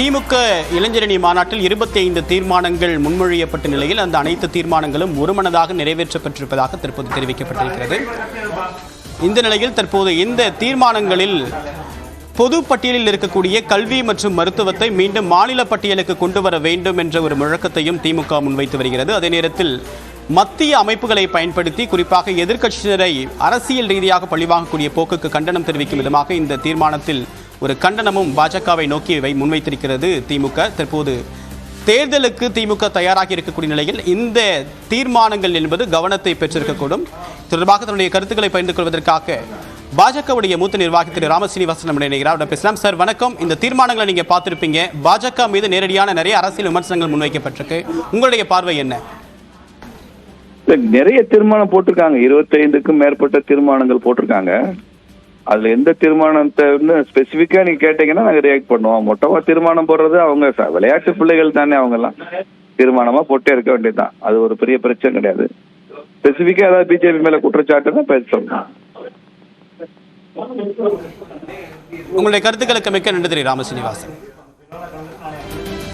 திமுக இளைஞரணி மாநாட்டில் இருபத்தி ஐந்து தீர்மானங்கள் முன்மொழியப்பட்ட நிலையில் அந்த அனைத்து தீர்மானங்களும் ஒருமனதாக நிறைவேற்றப்பட்டிருப்பதாக தற்போது தெரிவிக்கப்பட்டிருக்கிறது. இந்த நிலையில் தற்போது இந்த தீர்மானங்களில் பொது பட்டியலில் இருக்கக்கூடிய கல்வி மற்றும் மருத்துவத்தை மீண்டும் மாநில பட்டியலுக்கு கொண்டு வர வேண்டும் என்ற ஒரு முழக்கத்தையும் திமுக முன்வைத்து வருகிறது. அதே நேரத்தில் மத்திய அமைப்புகளை பயன்படுத்தி குறிப்பாக எதிர்க்கட்சியினரை அரசியல் ரீதியாக பழிவாங்கக்கூடிய போக்குக்கு கண்டனம் தெரிவிக்கும் விதமாக இந்த தீர்மானத்தில் ஒரு கண்டனமும் பாஜகவை நோக்கி வை முன்வைத்திருக்கிறது திமுக. தற்போது தேர்தலுக்கு திமுக தயாராகி இருக்கக்கூடிய நிலையில் இந்த தீர்மானங்கள் என்பது கவனத்தை பெற்றிருக்கக்கூடும். தொடர்பாக தன்னுடைய கருத்துக்களை பகிர்ந்து கொள்வதற்காக பாஜகவுடைய மூத்த நிர்வாகி திரு ராமசீனிவாசன் நம்ம இணைகிறார் பேசலாம். சார் வணக்கம். இந்த தீர்மானங்களை நீங்க பார்த்துருப்பீங்க. பாஜக மீது நேரடியான நிறைய அரசியல் விமர்சனங்கள் முன்வைக்கப்பட்டிருக்கு. உங்களுடைய பார்வை என்ன? நிறைய தீர்மானம் போட்டிருக்காங்க. இருபத்தைந்துக்கும் மேற்பட்ட தீர்மானங்கள் போட்டிருக்காங்க. அதுல எந்த தீர்மானத்தை ஸ்பெசிபிக்கா நீங்க கேட்டீங்கன்னா நாங்க ரியாக்ட் பண்ணுவோம். மொட்டமா தீர்மானம் போடுறது அவங்க விளையாட்டு பிள்ளைகள் தானே அவங்க எல்லாம் தீர்மானமா போட்டே இருக்க வேண்டியதுதான். அது ஒரு பெரிய பிரச்சனை கிடையாது. ஸ்பெசிபிக்கா ஏதாவது பிஜேபி மேல குற்றச்சாட்டுன்னா பேச சொல்லலாம் உங்களுடைய கருத்துக்களுக்கு மிக்க நன்றி ராமசீனிவாசன்